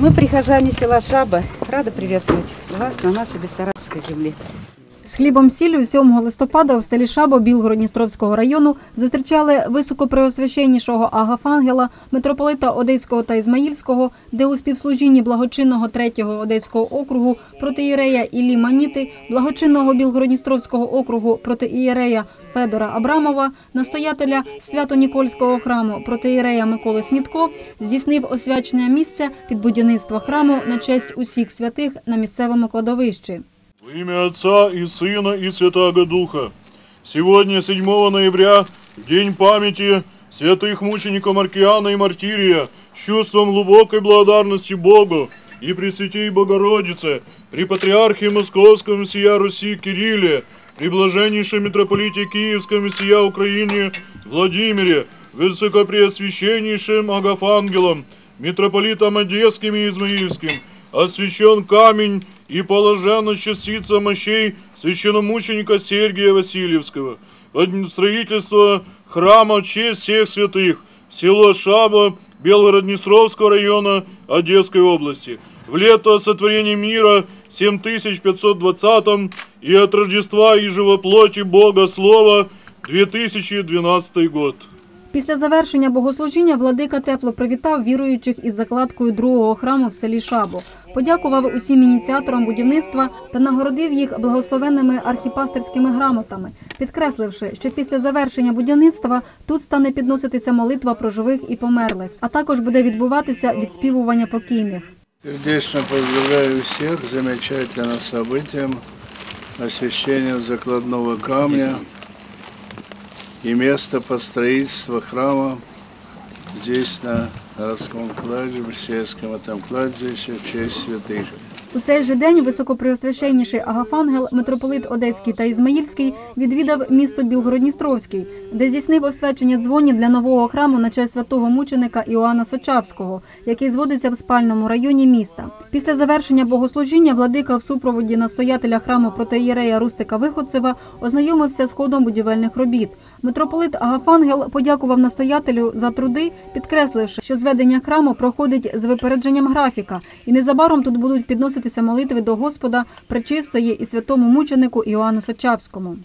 Мы, прихожане села Шаба, рады приветствовать вас на нашей Бессарабской земле. З хлібом сіллю 7 листопада в селі Шабо Білгород-Дністровського району зустрічали високопреосвященнішого Агафангела, митрополита Одеського та Ізмаїльського, де у співслужінні благочинного 3-го Одеського округу протиєрея Іллі Маніти, благочинного Білгород-Дністровського округу протиєрея Федора Абрамова, настоятеля Свято-Нікольського храму протиєрея Миколи Снітко здійснив освячення місця під будівництво храму на честь усіх святих на місцевому кладовищі. Имя Отца и Сына и Святаго Духа. Сегодня, 7 ноября, день памяти святых мучеников Маркиана и Мартирия, с чувством глубокой благодарности Богу и Пресвятей Богородице, при Патриархе Московском сия Руси Кирилле, при блаженнейшем митрополите Киевском сия Украине Владимире, высокопреосвященнейшим Агафангелом, митрополитом Одесским и Измаильским, освящен камень и положена частица мощей священномученика Сергия Васильевского. Строительство храма в честь всех святых в село Шаба Белгород-Днестровского района Одесской области. В лето сотворения мира 7520 и от Рождества и живоплоти Бога Слова 2012 год. Після завершення богослужіння владика тепло привітав віруючих із закладкою другого храму в селі Шабо. Подякував усім ініціаторам будівництва та нагородив їх благословенними архіпастерськими грамотами, підкресливши, що після завершення будівництва тут стане підноситися молитва про живих і померлих, а також буде відбуватися відспівування покійних. Сердечно поздравляю всех с замечательным событием освящением закладного камня и место под строительство храма здесь на городском кладбище, сельском этом кладбище в честь святых. У цей же день високопреосвященніший Агафангел, митрополит Одеський та Ізмаїльський, відвідав місто Білгородністровський, де здійснив освячення дзвонів для нового храму на честь святого мученика Іоанна Сочавського, який зводиться в спальному районі міста. Після завершення богослужіння владика в супроводі настоятеля храму протеєрея Рустика Виходцева ознайомився з ходом будівельних робіт. Митрополит Агафангел подякував настоятелю за труди, підкресливши, що зведення храму проходить з випередженням графіка, і незабаром тут будуть підноситися молитви до Господа, пречистої і святому мученику Іоанну Сочавському.